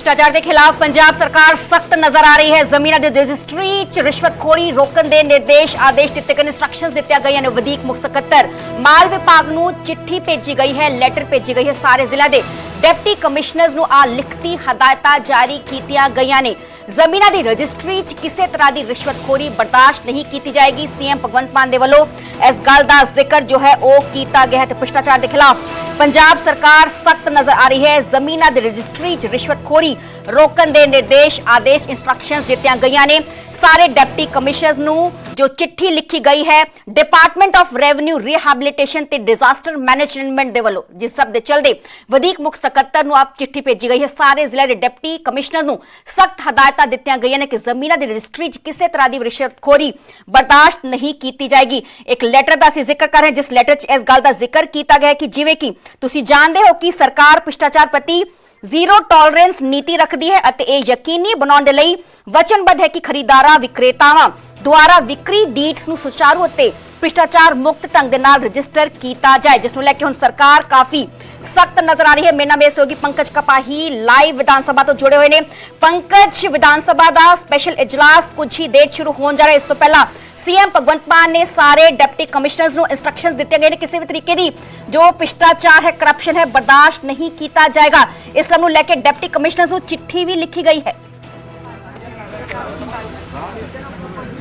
ਭ੍ਰਿਸ਼ਟਾਚਾਰ ਦੇ ਖਿਲਾਫ ਪੰਜਾਬ ਸਰਕਾਰ ਸਖਤ ਨਜ਼ਰ ਆ ਰਹੀ ਹੈ। ਜ਼ਮੀਨਾਂ ਦੀ ਰਜਿਸਟਰੀ 'ਚ ਰਿਸ਼ਵਤਖੋਰੀ ਰੋਕਣ ਦੇ ਨਿਰਦੇਸ਼ ਆਦੇਸ਼ ਦਿੱਤੇ ਗਏ ਇਨਸਟਰਕਸ਼ਨਸ ਦਿੱਤੀਆਂ ਗਈਆਂ ਨੇ। ਵਧੀਕ ਮੁੱਖ ਸਕੱਤਰ ਮਾਲ ਵਿਭਾਗ ਨੂੰ ਚਿੱਠੀ ਭੇਜੀ ਗਈ ਹੈ ਲੈਟਰ ਭੇਜੀ ਗਈ ਹੈ ਸਾਰੇ ਜ਼ਿਲ੍ਹਿਆਂ ਦੇ। ਡਿਪਟੀ ਕਮਿਸ਼ਨਰਸ ਨੂੰ ਆ ਲਿਖਤੀ ਹਦਾਇਤਾਂ ਜਾਰੀ ਕੀਤੀਆਂ ਗਈਆਂ ਨੇ। ਜ਼ਮੀਨਾਂ ਦੀ ਰਜਿਸਟਰੀ 'ਚ ਕਿਸੇ ਤਰ੍ਹਾਂ ਦੀ ਰਿਸ਼ਵਤਖੋਰੀ ਬਰਦਾਸ਼ਤ ਨਹੀਂ ਕੀਤੀ ਜਾਏਗੀ। ਸੀਐਮ ਭਗਵੰਤ ਮਾਨ ਦੇ ਵੱਲੋਂ ਇਸ ਗੱਲ ਦਾ ਜ਼ਿਕਰ ਜੋ ਹੈ ਉਹ ਕੀਤਾ ਗਿਆ ਹੈ ਤੇ ਭ੍ਰਿਸ਼ਟਾਚਾਰ ਦੇ ਖਿਲਾਫ ਪੰਜਾਬ ਸਰਕਾਰ ਸਖਤ ਨਜ਼ਰ ਆ ਰਹੀ ਹੈ। ਜ਼ਮੀਨਾਂ ਦੀ ਰਜਿਸਟਰੀ 'ਚ ਰਿਸ਼ਵਤਖੋਰੀ ਰੋਕਣ ਦੇ ਨਿਰਦੇਸ਼, ਆਦੇਸ਼ ਇਨਸਟਰਕਸ਼ਨਸ ਦਿੱਤੀਆਂ ਗਈਆਂ ਨੇ। ਸਾਰੇ ਡਿਪਟੀ ਕਮਿਸ਼ਨਰਸ ਨੂੰ ਜੋ ਚਿੱਠੀ ਲਿਖੀ ਗਈ ਹੈ ਡਿਪਾਰਟਮੈਂਟ ਆਫ ਰੈਵਨਿਊ ਰੀਹੈਬਿਲਿਟੇਸ਼ਨ ਤੇ ਡਿਜ਼ਾਸਟਰ ਮੈਨੇਜਮੈਂਟ ਦੇ ਵੱਲੋਂ ਜਿਸ ਸਭ ਦੇ ਚਲਦੇ ਵਧੀਕ ਮੁੱਖ ਸਕੱਤਰ ਨੂੰ ਆਪ ਚਿੱਠੀ ਭੇਜੀ ਗਈ ਹੈ ਸਾਰੇ ਜ਼ਿਲ੍ਹੇ ਦੇ ਡਿਪਟੀ ਕਮਿਸ਼ਨਰ ਨੂੰ ਸਖਤ ਹਦਾਇਤਾਂ ਦਿੱਤੀਆਂ ਗਈਆਂ ਨੇ ਕਿ ਜ਼ਮੀਨਾਂ ਦੀ ਰਜਿਸਟਰੀ 'ਚ ਕਿਸੇ ਤਰ੍ਹਾਂ ਦੀ ਰਿਸ਼ਵਤਖੋਰੀ ਬਰਦਾਸ਼ਤ ਨਹੀਂ ਕੀਤੀ ਜਾਏਗੀ ਇੱਕ ਲੈਟਰ ਦਾ ਅਸੀਂ ਜ਼ਿਕਰ ਕਰ ਰਹੇ ਜਿਸ ਲੈਟਰ 'ਚ ਇਸ ਗੱਲ ਦਾ ਜ਼ਿਕਰ ਕੀਤਾ ਗਿਆ ਹੈ ਕਿ ਜਿਵੇਂ ਕਿ ਤੁਸੀਂ ਜਾਣਦੇ ਹੋ ਕਿ ਸਰਕਾਰ ਭ੍ਰਿਸ਼ਟਾਚਾਰ ਪ੍ਰਤੀ ਜ਼ੀਰੋ ਟੋਲਰੈਂਸ ਨੀਤੀ ਰੱਖਦੀ ਹੈ ਅਤੇ ਇਹ ਯਕੀਨੀ ਬਣਾਉਣ ਦੇ ਲਈ ਵਚਨਬੱਧ ਹੈ ਕਿ ਖਰੀਦਾਰਾਂ ਵਿਕਰੇਤਾਵਾਂ ਦੁਆਰਾ ਵਿਕਰੀ ਡੀਟਸ ਨੂੰ ਸੁਚਾਰੂ ਅਤੇ ਭ੍ਰਿਸ਼ਟਾਚਾਰ ਮੁਕਤ ਢੰਗ ਦੇ ਨਾਲ ਰਜਿਸਟਰ ਕੀਤਾ ਜਾਏ, ਜਿਸ ਨੂੰ ਲੈ ਕੇ ਹੁਣ ਸਰਕਾਰ ਕਾਫੀ ਸਖਤ ਨਜ਼ਰ ਆ ਰਹੀ ਹੈ। ਮੇਨਾ ਮੇਸ ਹੋਗੀ ਪੰਕਜ ਕਪਾਹੀ, ਲਾਈਵ ਵਿਧਾਨ ਸਭਾ ਤੋਂ ਜੁੜੇ ਹੋਏ ਨੇ। ਪੰਕਜ ਵਿਧਾਨ ਸਭਾ ਦਾ ਸਪੈਸ਼ਲ ਇਜਲਾਸ ਕੁਝ ਹੀ ਦੇਰ ਸ਼ੁਰੂ ਹੋਣ ਜਾ ਰਿਹਾ ਹੈ। ਇਸ ਤੋਂ ਪਹਿਲਾਂ ਸੀਐਮ ਭਗਵੰਤ ਮਾਨ ਨੇ ਸਾਰੇ ਡਿਪਟੀ ਕਮਿਸ਼ਨਰਸ ਨੂੰ ਇਨਸਟਰਕਸ਼ਨਸ ਦਿੱਤੇ ਗਏ ਨੇ। ਕਿਸੇ ਵੀ ਤਰੀਕੇ ਦੀ ਜੋ ਭ੍ਰਿਸ਼ਟਾਚਾਰ ਹੈ ਕਰਪਸ਼ਨ ਹੈ, ਬਰਦਾਸ਼ਤ ਨਹੀਂ ਕੀਤਾ ਜਾਏਗਾ। ਇਸ ਸਭ ਨੂੰ ਲੈ ਕੇ ਡਿਪਟੀ ਕਮਿਸ਼ਨਰਸ ਨੂੰ ਚਿੱਠੀ ਵੀ ਲਿਖੀ ਗਈ ਹੈ।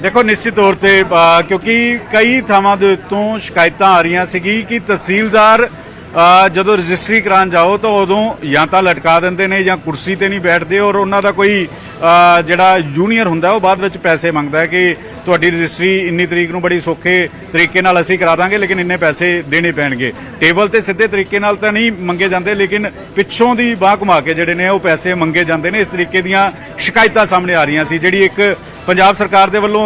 ਦੇਖੋ ਨਿਸ਼ਚਿਤ ਤੌਰ ਤੇ ਕਿਉਂਕਿ ਕਈ ਥਾਵਾਂ ਦੇ ਉੱਤੋਂ ਸ਼ਿਕਾਇਤਾਂ ਆ ਰਹੀਆਂ ਸੀਗੀ ਕਿ ਤਹਿਸੀਲਦਾਰ ਜਦੋਂ ਰਜਿਸਟਰੀ ਕਰਾਉਣ ਜਾਓ ਤਾਂ ਉਦੋਂ ਜਾਂ ਤਾਂ ਲਟਕਾ ਦਿੰਦੇ ਨੇ ਜਾਂ ਕੁਰਸੀ ਤੇ ਨਹੀਂ ਬੈਠਦੇ ਔਰ ਉਹਨਾਂ ਦਾ ਕੋਈ ਜਿਹੜਾ ਜੂਨੀਅਰ ਹੁੰਦਾ ਉਹ ਬਾਅਦ ਵਿੱਚ ਪੈਸੇ ਮੰਗਦਾ ਹੈ ਕਿ ਤੁਹਾਡੀ ਰਜਿਸਟਰੀ ਇੰਨੀ ਤਰੀਕ ਨੂੰ ਬੜੀ ਸੌਖੇ ਤਰੀਕੇ ਨਾਲ ਅਸੀਂ ਕਰਾ ਦਾਂਗੇ, ਲੇਕਿਨ ਇੰਨੇ ਪੈਸੇ ਦੇਣੇ ਪੈਣਗੇ। ਟੇਬਲ ਤੇ ਸਿੱਧੇ ਤਰੀਕੇ ਨਾਲ ਤਾਂ ਨਹੀਂ ਮੰਗੇ ਜਾਂਦੇ, ਲੇਕਿਨ ਪਿੱਛੋਂ ਦੀ ਬਾਹ ਘੁਮਾ ਕੇ ਜਿਹੜੇ ਨੇ ਉਹ ਪੈਸੇ ਮੰਗੇ ਜਾਂਦੇ ਨੇ। ਇਸ ਤਰੀਕੇ ਦੀਆਂ ਸ਼ਿਕਾਇਤਾਂ ਸਾਹਮਣੇ ਆ ਰਹੀਆਂ ਸੀ, ਜਿਹੜੀ ਇੱਕ ਪੰਜਾਬ ਸਰਕਾਰ ਦੇ ਵੱਲੋਂ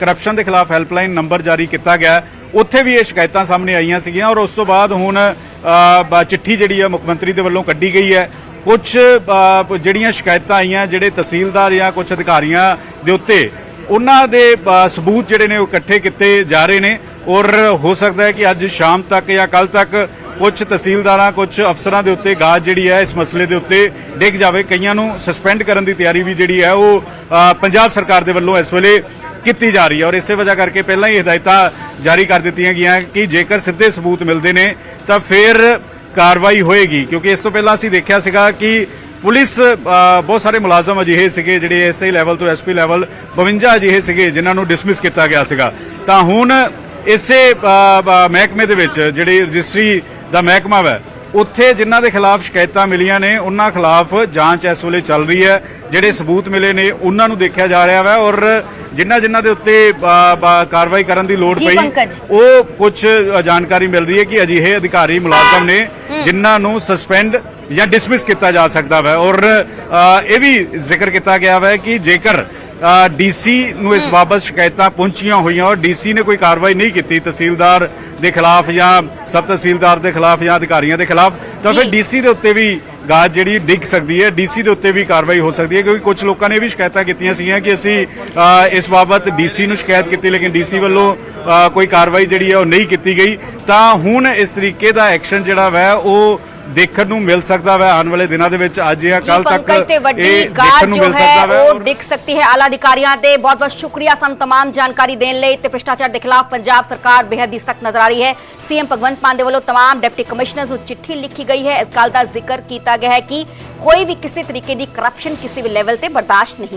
ਕਰਪਸ਼ਨ ਦੇ ਖਿਲਾਫ ਹੈਲਪਲਾਈਨ ਨੰਬਰ ਜਾਰੀ ਕੀਤਾ ਗਿਆ ਉੱਥੇ ਵੀ ਇਹ ਸ਼ਿਕਾਇਤਾਂ ਸਾਹਮਣੇ ਆਈਆਂ ਸੀਗੀਆਂ ਔਰ ਉਸ ਤੋਂ ਬਾਅਦ ਹੁਣ ਚਿੱਠੀ ਜਿਹੜੀ ਹੈ ਮੁੱਖ ਮੰਤਰੀ ਦੇ ਵੱਲੋਂ ਕੱਢੀ ਗਈ ਹੈ। ਕੁਝ ਜਿਹੜੀਆਂ ਸ਼ਿਕਾਇਤਾਂ ਆਈਆਂ, ਜਿਹੜੇ ਤਹਿਸੀਲਦਾਰ ਜਾਂ ਕੁਝ ਅਧਿਕਾਰੀਆਂ ਦੇ ਉੱਤੇ, ਉਹਨਾਂ ਦੇ ਸਬੂਤ ਜਿਹੜੇ ਨੇ ਉਹ ਇਕੱਠੇ ਕੀਤੇ ਜਾ ਰਹੇ ਨੇ ਔਰ ਹੋ ਸਕਦਾ ਹੈ ਕਿ ਅੱਜ ਸ਼ਾਮ ਤੱਕ ਜਾਂ ਕੱਲ ਤੱਕ ਕੁਝ ਤਹਿਸੀਲਦਾਰਾਂ ਕੁਝ ਅਫਸਰਾਂ ਦੇ ਉੱਤੇ ਗਾਜ ਜਿਹੜੀ ਹੈ ਇਸ ਮਸਲੇ ਦੇ ਉੱਤੇ ਡਿੱਗ ਜਾਵੇ। ਕਈਆਂ ਨੂੰ ਸਸਪੈਂਡ ਕਰਨ ਦੀ ਤਿਆਰੀ ਵੀ ਜਿਹੜੀ ਹੈ ਉਹ ਪੰਜਾਬ ਸਰਕਾਰ ਦੇ ਵੱਲੋਂ ਇਸ ਵੇਲੇ ਕੀਤੀ ਜਾ ਰਹੀ ਹੈ। ਔਰ ਇਸੇ ਵਜ੍ਹਾ ਕਰਕੇ ਪਹਿਲਾਂ ਹੀ ਹਦਾਇਤਾਂ ਜਾਰੀ ਕਰ ਦਿੱਤੀਆਂ ਗਈਆਂ ਕਿ ਜੇਕਰ ਸਿੱਧੇ ਸਬੂਤ ਮਿਲਦੇ ਨੇ ਤਾਂ ਫਿਰ ਕਾਰਵਾਈ ਹੋਏਗੀ। ਕਿਉਂਕਿ ਇਸ ਤੋਂ ਪਹਿਲਾਂ ਅਸੀਂ ਦੇਖਿਆ ਸੀਗਾ ਕਿ ਪੁਲਿਸ ਬਹੁਤ ਸਾਰੇ ਮੁਲਾਜ਼ਮ ਅਜਿਹੇ ਸੀਗੇ ਜਿਹੜੇ ਐਸਆਈ ਲੈਵਲ ਤੋਂ ਐਸਪੀ ਲੈਵਲ 52 ਅਜਿਹੇ ਸੀਗੇ ਜਿਨ੍ਹਾਂ ਨੂੰ ਡਿਸਮਿਸ ਕੀਤਾ ਗਿਆ ਸੀਗਾ। ਤਾਂ ਹੁਣ ਇਸੇ ਮਹਿਕਮੇ ਦੇ ਵਿੱਚ ਜਿਹੜੇ ਰਜਿਸਟਰੀ ਦਾ ਮਹਿਕਮਾ ਹੈ ਉੱਥੇ ਜਿਨ੍ਹਾਂ ਦੇ ਖਿਲਾਫ ਸ਼ਿਕਾਇਤਾਂ ਮਿਲੀਆਂ ਨੇ ਉਹਨਾਂ ਖਿਲਾਫ ਜਾਂਚ ਇਸ ਵੇਲੇ ਚੱਲ ਰਹੀ ਹੈ। ਜਿਹੜੇ ਸਬੂਤ ਮਿਲੇ ਨੇ ਉਹਨਾਂ ਨੂੰ ਦੇਖਿਆ ਜਾ ਰਿਹਾ ਹੈ ਔਰ ਜਿਨ੍ਹਾਂ ਜਿਨ੍ਹਾਂ ਦੇ ਉੱਤੇ ਕਾਰਵਾਈ ਕਰਨ ਦੀ ਲੋੜ ਪਈ। ਉਹ ਕੁਝ ਜਾਣਕਾਰੀ ਮਿਲ ਰਹੀ ਹੈ ਕਿ ਅਜਿਹੇ ਅਧਿਕਾਰੀ ਮੁਲਾਜ਼ਮ ਨੇ ਜਿਨ੍ਹਾਂ ਨੂੰ ਸਸਪੈਂਡ ਜਾਂ ਡਿਸਮਿਸ ਕੀਤਾ ਜਾ ਸਕਦਾ ਹੈ ਔਰ ਇਹ ਵੀ ਜ਼ਿਕਰ ਕੀਤਾ ਗਿਆ ਹੈ ਕਿ ਜੇਕਰ ਡੀਸੀ ਨੂੰ ਇਸ ਬਾਬਤ ਸ਼ਿਕਾਇਤਾਂ ਪਹੁੰਚੀਆਂ ਹੋਈਆਂ ਔਰ ਡੀਸੀ ਨੇ ਕੋਈ ਕਾਰਵਾਈ ਨਹੀਂ ਕੀਤੀ ਤਹਿਸੀਲਦਾਰ ਦੇ ਖਿਲਾਫ ਜਾਂ ਸਬ ਤਹਿਸੀਲਦਾਰ ਦੇ ਖਿਲਾਫ ਜਾਂ ਅਧਿਕਾਰੀਆਂ ਦੇ ਖਿਲਾਫ ਤਾਂ ਫਿਰ। ਡੀਸੀ ਦੇ ਉੱਤੇ ਵੀ ਗਾਜ ਜਿਹੜੀ ਡਿੱਗ ਸਕਦੀ ਹੈ ਡੀਸੀ ਦੇ ਉੱਤੇ ਵੀ ਕਾਰਵਾਈ ਹੋ ਸਕਦੀ ਹੈ ਕਿਉਂਕਿ ਕੁਝ ਲੋਕਾਂ ਨੇ ਵੀ ਸ਼ਿਕਾਇਤਾਂ ਕੀਤੀਆਂ ਸੀਗੀਆਂ ਕਿ ਅਸੀਂ ਇਸ ਬਾਬਤ ਡੀਸੀ ਨੂੰ ਸ਼ਿਕਾਇਤ ਕੀਤੀ ਲੇਕਿਨ ਡੀਸੀ ਵੱਲੋਂ ਕੋਈ ਕਾਰਵਾਈ ਜਿਹੜੀ ਹੈ ਉਹ ਨਹੀਂ ਕੀਤੀ ਗਈ ਤਾਂ ਹੁਣ ਇਸ ਤਰੀਕੇ ਦਾ ਐਕਸ਼ਨ ਜਿਹੜਾ ਵੈ ਉਹ ਦੇਖਣ ਨੂੰ ਮਿਲ ਸਕਦਾ ਹੈ ਆਉਣ ਵਾਲੇ ਦਿਨਾਂ ਦੇ ਵਿੱਚ ਅੱਜ ਜਾਂ ਕੱਲ ਤੱਕ ਇਹ ਦੇਖਣ ਨੂੰ ਮਿਲ ਸਕਦਾ ਹੈ ਉਹ ਡਿੱਗ ਸਕਦੀ ਹੈ। ਆਲਾ ਅਧਿਕਾਰੀਆਂ ਤੇ ਬਹੁਤ ਬਹੁਤ ਸ਼ੁਕਰੀਆ। ਸਾਨੂੰ ਤਮਾਮ ਜਾਣਕਾਰੀ ਦੇਣ ਲਈ ਤੇ ਭ੍ਰਿਸ਼ਟਾਚਾਰ ਦੇ ਖਿਲਾਫ ਪੰਜਾਬ ਸਰਕਾਰ ਬੇਹੱਦ ਹੀ ਸਖਤ ਨਜ਼ਰ ਆ ਰਹੀ ਹੈ। ਸੀਐਮ ਭਗਵੰਤ ਮਾਨ ਦੇ ਵੱਲੋਂ ਤਮਾਮ ਡਿਪਟੀ ਕਮਿਸ਼ਨਰਸ ਨੂੰ ਚਿੱਠੀ ਲਿਖੀ ਗਈ ਹੈ। ਇਸ ਗੱਲ ਦਾ ਜ਼ਿਕਰ ਕੀਤਾ ਗਿਆ ਹੈ ਕਿ ਕੋਈ ਵੀ ਕਿਸੇ ਤਰੀਕੇ ਦੀ ਕਰਪਸ਼ਨ ਕਿਸੇ ਵੀ ਲੈਵਲ ਤੇ ਬਰਦਾਸ਼ਤ ਨਹੀਂ